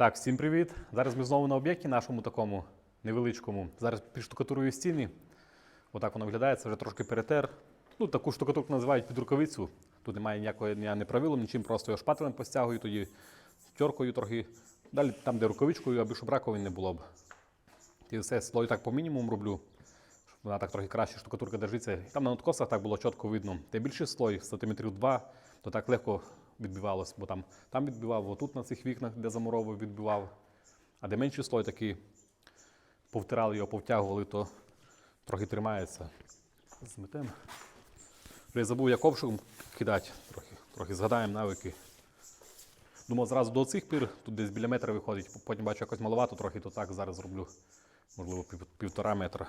Так, всім привіт. Зараз ми знову на об'єкті нашому такому невеличкому. Зараз підштукатурую стіни. Отак воно виглядає, це вже трошки перетер. Ну, таку штукатурку називають під рукавицю. Тут немає ніякого я не правилом, нічим, просто його шпателем постягую, тоді тьоркою трохи. Далі там, де рукавичкою, аби щоб раковин не було б. І все слой так по мінімуму роблю, щоб вона так трохи краще штукатурка держиться. Там на надкосах так було чітко видно. Де більший слой, сантиметрів 2, то так легко відбивалось, бо там, там відбивав, отут на цих вікнах, де замуровував, відбивав. А де менший слой такий, повтирали його, повтягували, то трохи тримається. Зметемо. Я забув, як ковшиком кидати, трохи, трохи згадаємо навики. Думав, зразу до цих пір, тут десь біля метра виходить, потім бачу якось маловато трохи, то так зараз зроблю, можливо, пів- півтора метра.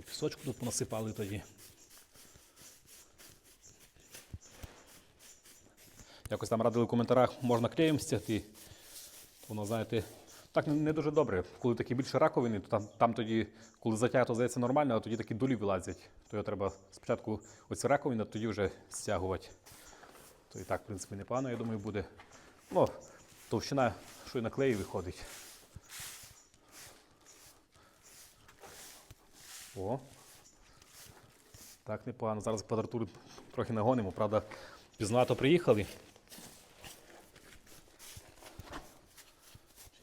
Пісочку тут понасипали тоді. Якось там радили в коментарях, можна клеєм стягти. Воно, знаєте, так не- дуже добре. Коли такі більше раковини, то там, там тоді, коли затягто, здається нормально, а тоді такі дулі вилазять. То його треба спочатку оці раковини, а тоді вже стягувати. То і так, в принципі, непогано, я думаю, буде. Ну, товщина, що й на клеї виходить. О. Так, непогано. Зараз квадратуру трохи нагонимо. Правда, пізнато приїхали.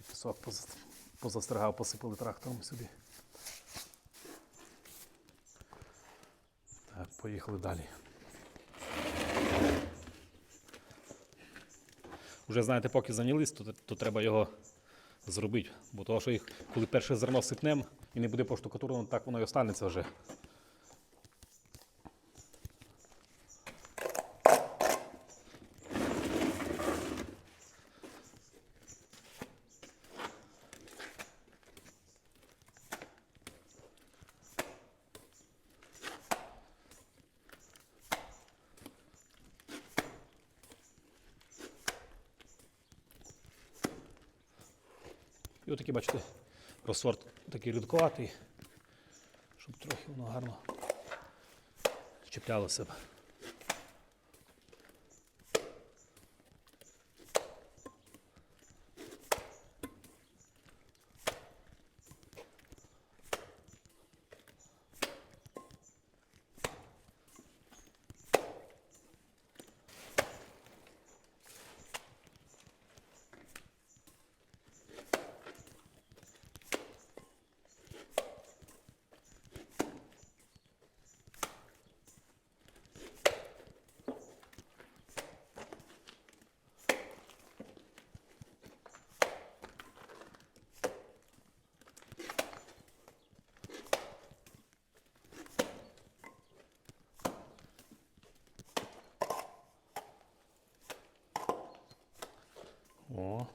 Пісок позастригав, посипали трактором сюди. Так, поїхали далі. Уже знаєте, поки зайнялись, то, то треба його зробити. Бо того, що їх, коли перше зерно сипнем і не буде поштукатурено, так воно і останеться вже. І бачите, розсорт такий рідкуватий, щоб трохи воно гарно чіплялося б. О.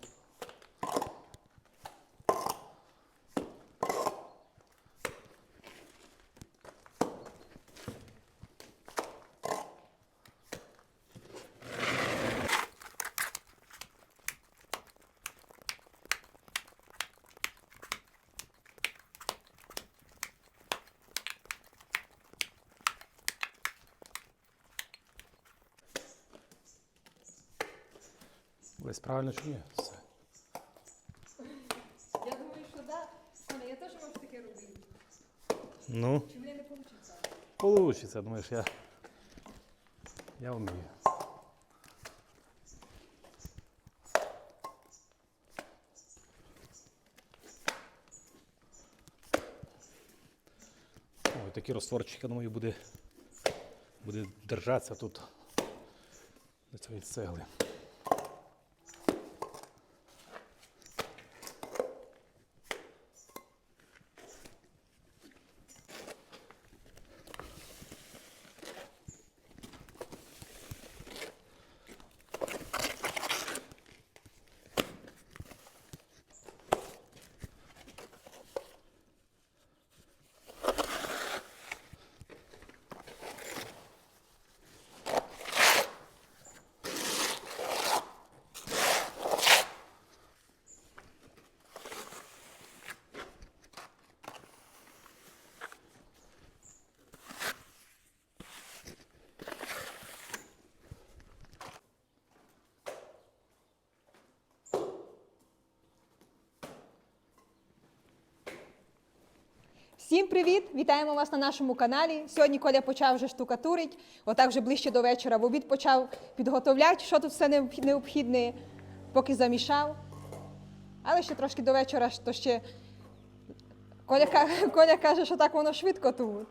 Весь правильно чи ні? Все. Я думаю, що да. Соня, я теж можу таке робити. Ну, Чи мене не вийде? получиться, думаєш, я. Я вмію. Ой, такий розтворчик, я думаю, буде, буде держатися тут до цієї цегли. Всім привіт! Вітаємо вас на нашому каналі. Сьогодні Коля почав вже штукатурить, отак вже ближче до вечора. В обід почав підготовляти, що тут все необхідне, поки замішав. Але ще трошки до вечора, то ще Коля, Коля каже, що так воно швидко тут.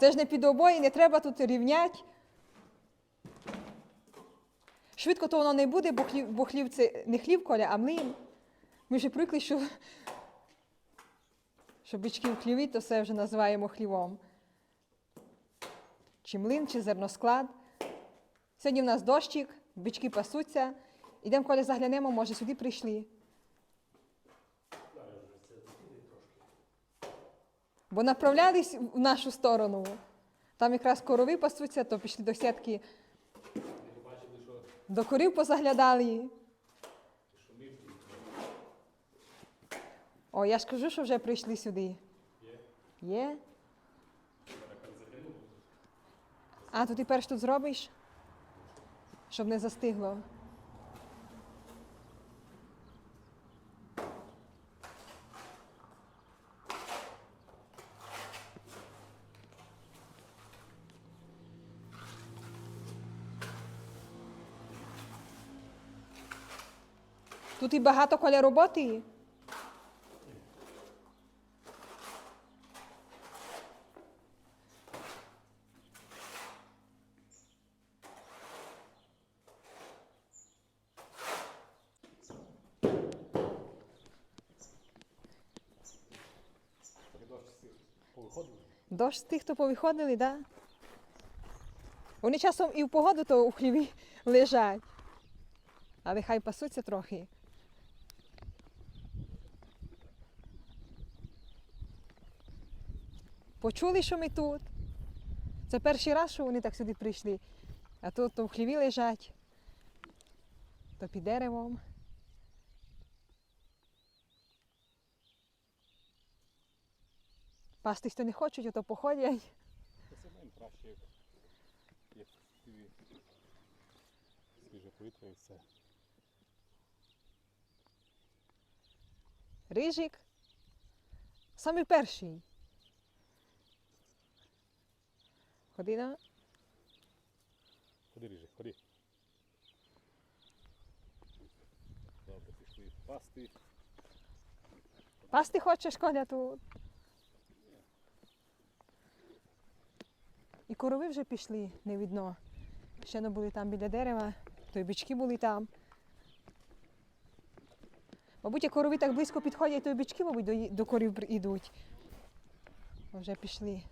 Це ж не під обої, не треба тут рівняти. Швидко то воно не буде, бо хлів, бо хлів це не хлів коля, а млин. Ми вже привикли, що, що бички в хліві, то все вже називаємо хлівом. Чи млин, чи зерносклад. Сьогодні в нас дощик, бички пасуться. Ідемо, коли заглянемо, може, сюди прийшли. Бо направлялись в нашу сторону. Там якраз корови пасуться, то пішли до сітки. До корів позаглядали. О, я ж кажу, що вже прийшли сюди. Є? Є? А, то ти перш тут зробиш? Щоб не застигло. Тут і багато коля роботи. З тих, хто повиходили? Да? Вони часом і в погоду то у хліві лежать. Але хай пасуться трохи. Почули, що ми тут. Це перший раз, що вони так сюди прийшли. А тут то в хліві лежать, то під деревом. Пастись то не хочуть, а то походять. Це самим краще, як, як свіже повітря і все. Рижик. Самий перший. Ходи на. Ходи, Ріжик, ходи. Добре, пішли пасти. Пасти хочеш, Коля, тут. І корови вже пішли, не видно. Ще не були там біля дерева, то й бички були там. Мабуть, як корови так близько підходять, то й бички, мабуть, до, корів йдуть. Вже пішли.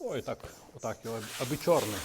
Ой, так, отак його, аби чорний.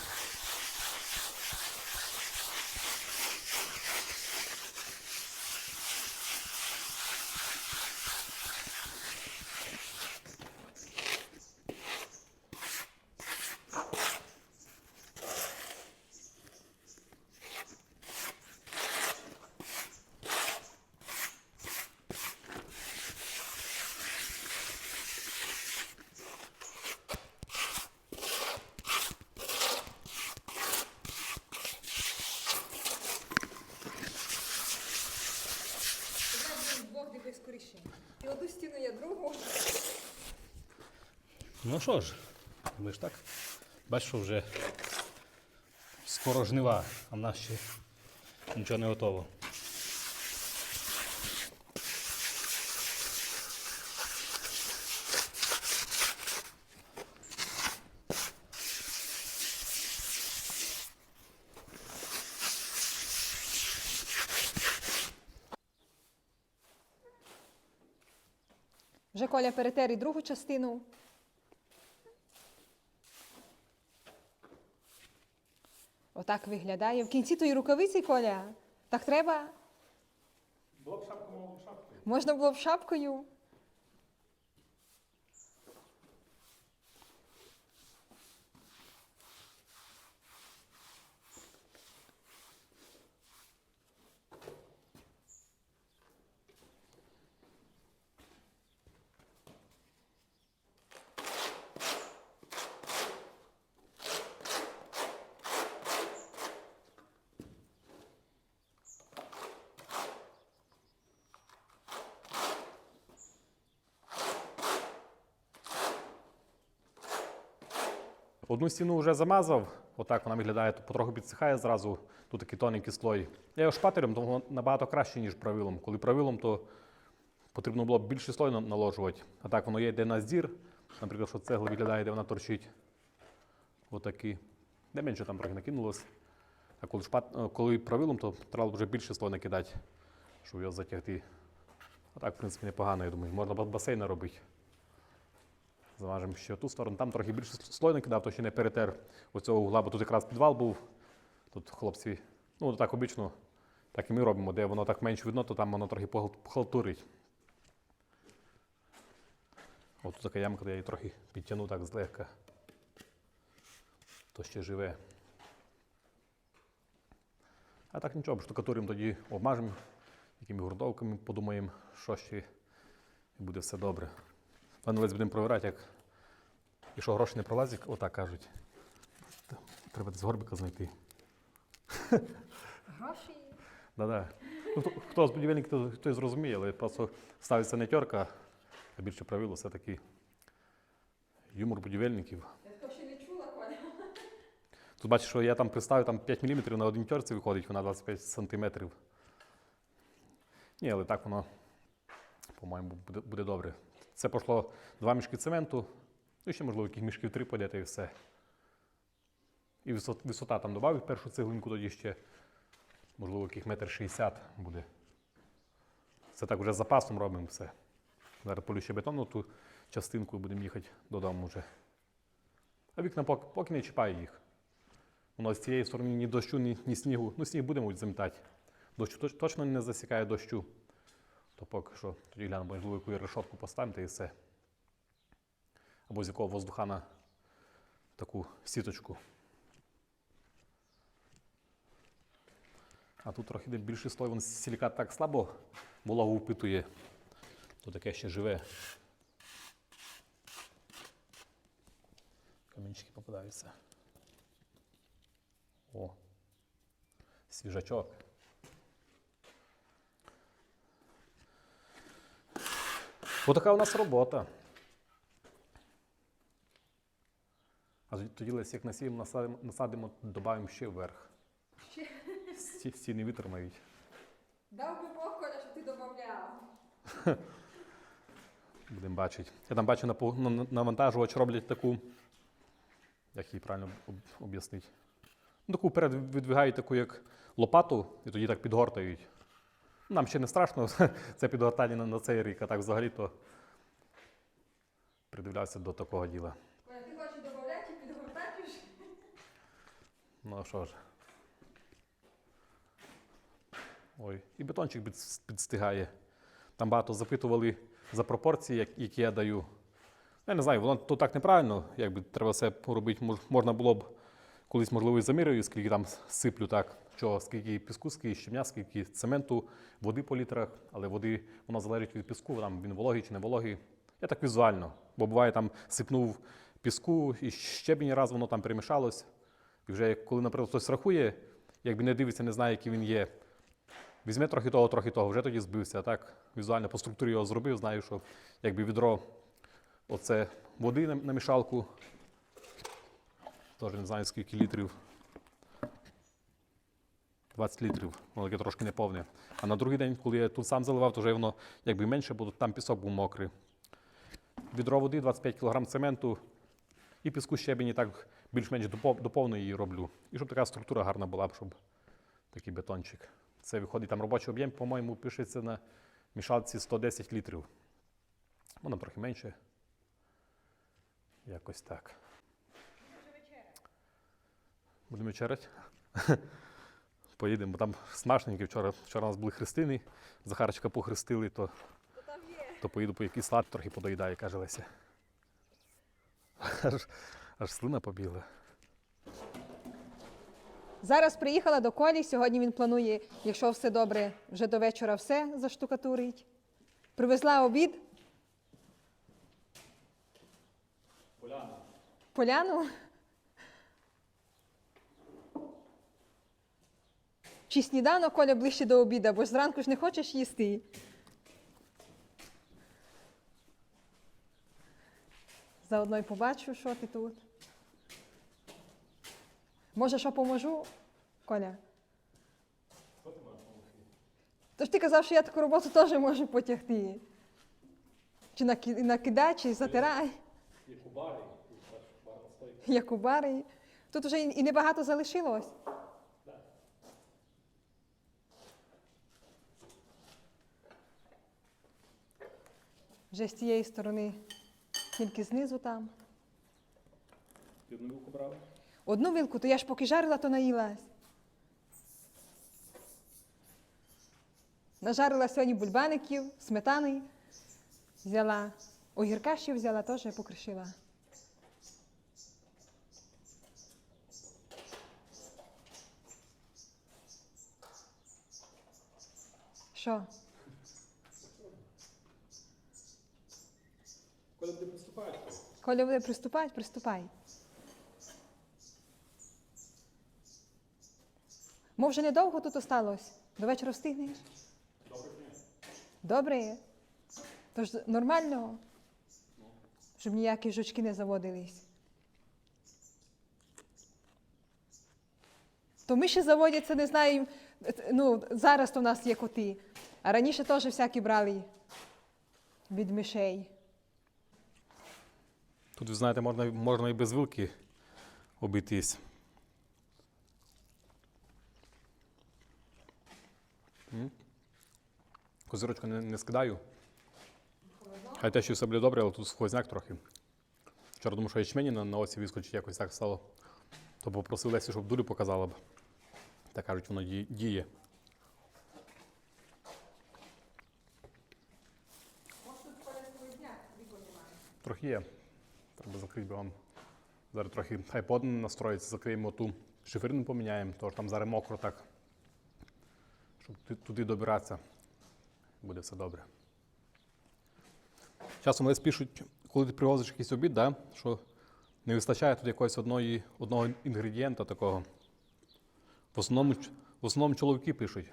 Двох диби скоріше. І одну стіну, я другу. Ну що ж, ми ж так. Бачиш, вже скоро жнива, а в нас ще нічого не готово. Вже Коля перетер і другу частину. Отак виглядає. В кінці тої рукавиці, Коля. Так треба. Було б шапку, мов шапкою. Можна було б шапкою. Одну стіну вже замазав, отак вона виглядає, то потроху підсихає зразу, тут такий тоненький слой. Я його шпателем, то воно набагато краще, ніж правилом. Коли правилом, то потрібно було б більший слой наложувати. А так воно є, де на здір, наприклад, що цегла виглядає, де вона торчить. Отакі. Де менше там трохи накинулось. А коли, шпат... е, коли правилом, то треба вже більше слой накидати, щоб його затягти. А так, в принципі, непогано, я думаю. Можна ба- басейн робити. Заважимо ще ту сторону. Там трохи більше слой накидав, то ще не перетер оцього угла, бо тут якраз підвал був. Тут хлопці, ну так обично, так і ми робимо, де воно так менше видно, то там воно трохи похалтурить. От тут така ямка, де я її трохи підтягну так злегка. То ще живе. А так нічого, штукатуримо тоді обмажемо, якими грунтовками подумаємо, що ще і буде все добре. Пане будемо провіряти, як якщо гроші не пролазять, отак кажуть. Треба з горбика знайти. Гроші. Да-да. Ну, хто, хто з будівельників, то, той зрозуміє, але просто ставиться не терка, а більше правило все-таки юмор будівельників. Я ще не чула, Коля. Тут бачиш, що я там приставив там 5 мм на одній терці виходить, вона 25 см. Ні, але так воно, по-моєму, буде, буде добре. Це пішло два мішки цементу, ну ще, можливо, яких мішків три подяти і все. І висот- висота там додав першу цеглинку, тоді ще, можливо, яких метр шістдесят буде. Це так вже з запасом робимо все. Зараз полю ще бетонну ту частинку і будемо їхати додому вже. А вікна поки, поки не чіпає їх. Воно з цієї сторони ні дощу, ні, ні снігу. Ну, сніг будемо замітати. Дощу точно не засікає дощу. То поки що тоді гляну, можливо, яку решетку поставити і все. Або з якого воздухана таку сіточку. А тут трохи більший слой, вон силікат так слабо вологу впитує. То таке ще живе. Камінчики попадаються. О, свіжачок. Отака у нас робота. А тоді- лише як насіємо, насадимо, насадимо додаємо ще вверх. Ще? Сті- Стіни витримають. Дав би Бог, Коля, що ти додавав. Будемо бачити. Я там бачу на, на, на- навантажувач роблять таку. Як її правильно об- об'яснити? Ну, таку вперед відвигають таку, як лопату, і тоді так підгортають. Нам ще не страшно, це підгортання на, цей рік, а так взагалі то придивлявся до такого діла. Ти хочеш додавати і підгортати вже? Ну що ж. Ой, і бетончик підстигає. Там багато запитували за пропорції, які я даю. Я не знаю, воно то так неправильно, якби треба все робити. Можна було б колись, можливо, і замірюю, скільки там сиплю так, що скільки піску, скільки щемня, скільки цементу, води по літрах, але води воно залежить від піску, там він вологий чи не вологий. Я так візуально, бо буває там сипнув піску і щебінь раз воно там перемішалось. І вже коли, наприклад, хтось рахує, якби не дивиться, не знає, який він є. Візьме трохи того, трохи того, вже тоді збився. Так візуально по структурі його зробив, знаю, що якби відро оце води на мішалку. Теж не знаю, скільки літрів. 20 літрів, воно таке трошки неповне. А на другий день, коли я тут сам заливав, то вже воно якби менше, бо там пісок був мокрий. Відро води, 25 кг цементу і піску щебені так більш-менш до, пов- до повної її роблю. І щоб така структура гарна була, щоб такий бетончик. Це виходить там робочий об'єм, по-моєму, пишеться на мішалці 110 літрів. Воно трохи менше. Якось так. Будемо вечеряти? Поїдемо, бо там смачненькі. Вчора, вчора у нас були хрестини, Захарчика похрестили, то, то поїду по якийсь слад, трохи подоїдаю, каже Леся. Аж, аж слина побігла. Зараз приїхала до Колі. Сьогодні він планує, якщо все добре, вже до вечора все заштукатурить. Привезла обід. Поляна. Поляну. Чи сніданок, Коля, ближче до обіду, бо ж зранку ж не хочеш їсти. Заодно й побачу, що ти тут. Може, що поможу, Коля? Тож ти казав, що я таку роботу теж можу потягти. Чи наки- накидай, чи затирай. Як у барі, Як у барі. Тут вже і небагато залишилось. Вже з цієї сторони, тільки знизу там. Ти одну вілку брала? Одну вілку, то я ж поки жарила, то наїлась. Нажарила сьогодні бульбаників, сметани взяла. Огірка ще взяла, теж покришила. Що? Приступати? Коля буде приступати, приступай. Мов вже недовго тут осталось. До вечора встигнеш? Добре. Тож нормально, щоб ніякі жучки не заводились. То ми ще заводяться, не знаю, ну, зараз то в нас є коти, а раніше теж всякі брали від мишей. Тут, ви знаєте, можна, можна і без вилки обійтись. Козирочку не, не скидаю. Хай те, що все буде добре, але тут сквозняк трохи. Вчора думав, що ячмені на, на оці вискочить, якось так стало. То попросив Лесі, щоб дулю показала б. Так кажуть, воно ді- діє. Трохи є. Треба закрити би. Зараз трохи под настроїться, закриємо ту шиферину поміняємо, що там зараз мокро так. Щоб туди добиратися. Буде все добре. Часом лист пишуть, коли ти привозиш якийсь обід, да, що не вистачає тут якогось одної, одного інгредієнта такого. В основному, в основному чоловіки пишуть.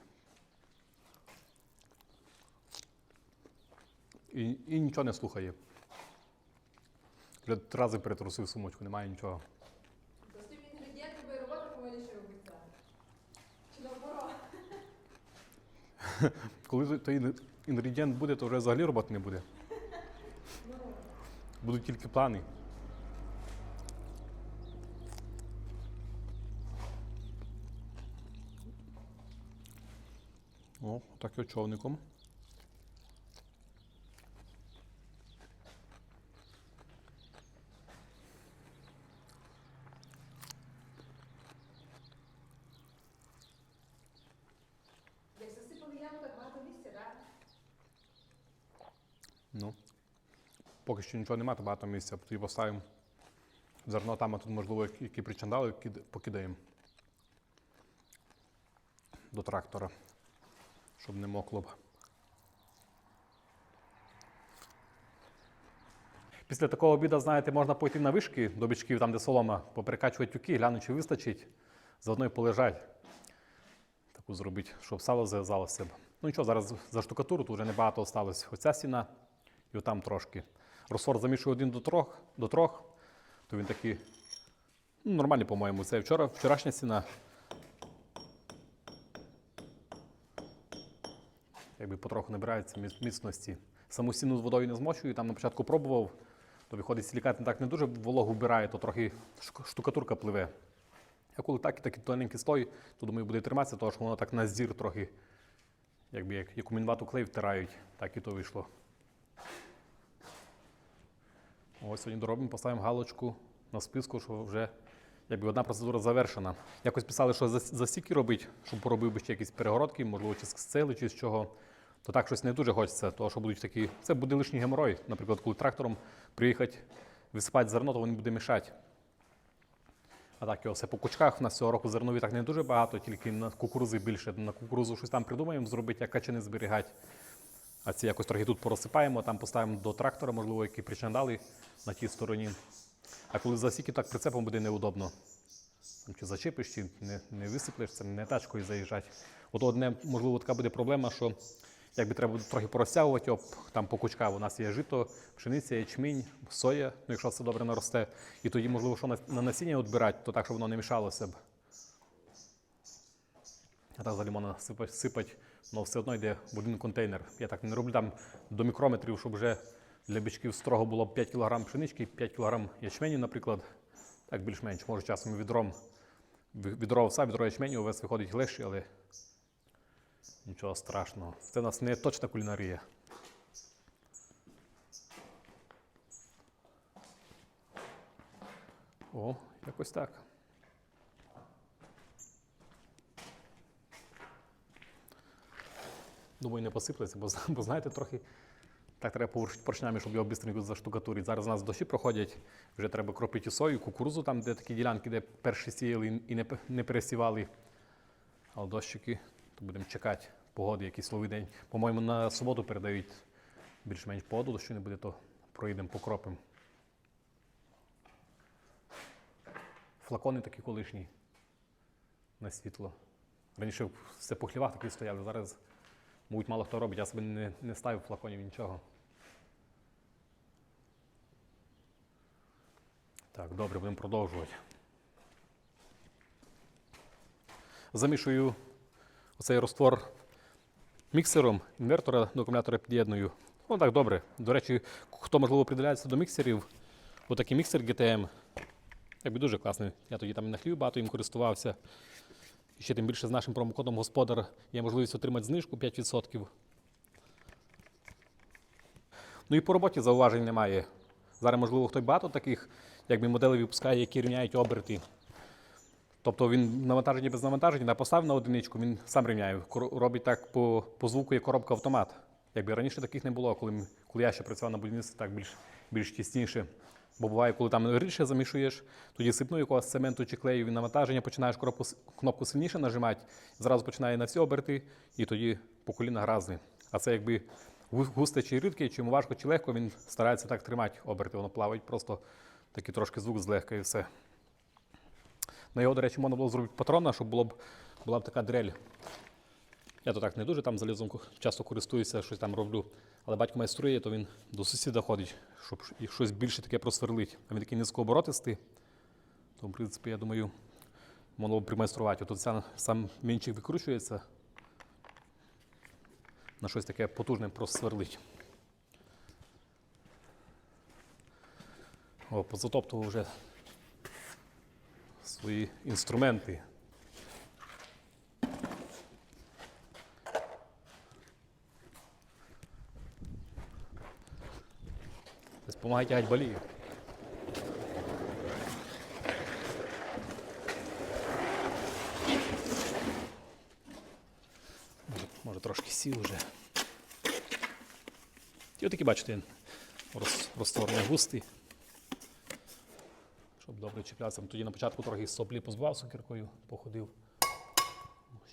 І, і нічого не слухає. Вже три рази перетрусив сумочку, немає нічого. То з тим інгредієнтом би робота повинніше робити. Чи наоборот? Коли той- той інгредієнт буде, то вже взагалі роботи не буде. Будуть тільки плани. О, так і човником. Як засипали яму, так багато місця, так? Ну. Поки що нічого немає, то багато місця. Тоді поставимо зерно там, а тут, можливо, які- причандали, покидаємо до трактора, щоб не мокло б. Після такого обіду, знаєте, можна пойти на вишки до бичків, там, де солома, поперекачувати тюки, глянути, чи вистачить, заодно і полежать. Таку зробити, щоб сало зав'язалося. Ну нічого, зараз за штукатуру тут вже небагато осталось. Оця стіна і отам трошки. Розсор замішую один до трьох, до трьох, то він такий ну, нормальний, по-моєму. Це вчора, вчорашня стіна. Якби потроху набирається міцності. Саму стіну з водою не змочую, там на початку пробував, то виходить, силікат не так не дуже вологу вбирає, то трохи штукатурка пливе. А коли так і такий тоненький слой, то думаю, буде триматися, тому що воно так на зір трохи, якби як, як у мінвату клей втирають, так і то вийшло. Ось сьогодні доробимо, поставимо галочку на списку, що вже якби одна процедура завершена. Якось писали, що зас- засіки робить, щоб поробив би ще якісь перегородки, можливо, чи з цели, чи з чого. То так щось не дуже хочеться, тому що будуть такі. Це буде лишній геморой. Наприклад, коли трактором приїхати, висипати зерно, то він буде мішати. А так його все по кучках. У нас цього року зернові так не дуже багато, тільки на кукурузи більше. На кукурузу щось там придумаємо зробити, як качани зберігати. А ці якось трохи тут порозсипаємо, там поставимо до трактора, можливо, які причандали на тій стороні. А коли засіки так прицепом буде неудобно. Там, чи зачепиш, чи не, не висиплеш, це не тачкою заїжджати. От одне, можливо, така буде проблема, що якби треба трохи порозтягувати його там по кучках. У нас є жито, пшениця, ячмінь, соя, ну якщо це добре наросте. І тоді, можливо, що на, на насіння відбирати, то так, щоб воно не мішалося б. А так за лимона сипать, сипать, воно все одно йде в один контейнер. Я так не роблю там до мікрометрів, щоб вже для бичків строго було 5 кг пшенички, 5 кг ячменю, наприклад. Так більш-менш, може часом відром. ві- Відро овса, відро ячменю увесь виходить легше, але нічого страшного. Це у нас не точна кулінарія. О, якось так. Думаю, не посиплеться, бо, бо знаєте, трохи так треба поршнями, щоб його бистренько заштукатурити. Зараз у нас дощі проходять, вже треба кропити сою, кукурузу, там, де такі ділянки, де перші сіяли і- не, не пересівали. Але дощики, то будемо чекати погоди, якийсь новий день. По-моєму, на суботу передають більш-менш погоду, дощу не буде, то проїдемо, покропимо. Флакони такі колишні на світло. Раніше все по хлівах такі стояли, зараз, мабуть, мало хто робить, я собі не, не ставив флаконів нічого. Так, добре, будемо продовжувати. Замішую оцей розтвор міксером, інвертора до акумулятора під'єдную. Ну так, добре. До речі, хто можливо приділяється до міксерів, отакий міксер GTM. Якби дуже класний. Я тоді там і на хлів багато їм користувався. Ще тим більше з нашим промокодом господар є можливість отримати знижку 5%. Ну і по роботі зауважень немає. Зараз, можливо, хтось багато таких, якби моделей випускає, які рівняють оберти. Тобто він навантаження без навантаження, на поставив на одиничку, він сам рівняє. Робить так по, по звуку, як коробка автомат. Якби раніше таких не було, коли, коли я ще працював на будівництві, так більш, більш тісніше. Бо буває, коли там рідше замішуєш, тоді сипну якогось цементу чи клею, він навантаження, починаєш кнопку сильніше нажимати, зразу починає на всі оберти, і тоді по коліна гразне. А це якби густе чи рідке, йому важко, чи легко, він старається так тримати оберти, воно плавить, просто такий трошки звук злегка і все. На його, до речі, можна було зробити патрона, щоб було б, була б така дрель. Я то так не дуже там залізом часто користуюся, щось там роблю. Але батько майструє, то він до сусіда ходить, щоб і щось більше таке просверлить. А він такий низькооборотистий. То, в принципі, я думаю, можна б примайструвати. Тут сам, сам мінчик викручується. На щось таке потужне просверлить. О, позатоптував вже свої інструменти. Десь допомагає тягати балію. Може, трошки сів уже. І отакі, бачите, роз, розтвор не густий. Щоб добре чіплятися. Тоді на початку трохи соплі позбивав сокиркою, походив.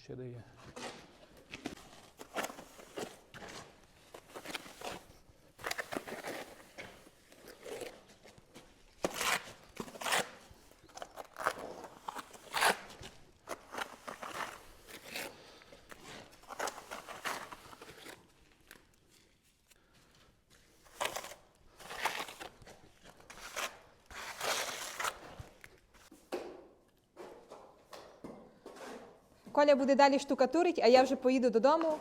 Ще дає. Коля буде далі штукатурить, а я вже поїду додому.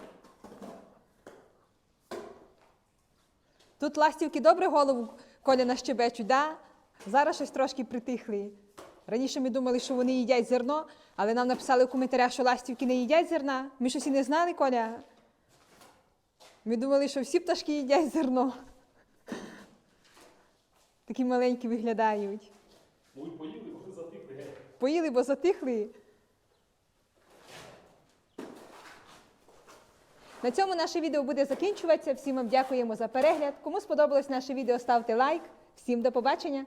Тут ластівки добре голову Коля нащебечуть, да? Зараз щось трошки притихли. Раніше ми думали, що вони їдять зерно, але нам написали в коментарях, що ластівки не їдять зерна. Ми щось і не знали, Коля. Ми думали, що всі пташки їдять зерно. Такі маленькі виглядають. Поїли, вже затихли. Поїли, бо затихли. На цьому наше відео буде закінчуватися. Всім вам дякуємо за перегляд. Кому сподобалось наше відео, ставте лайк. Всім до побачення!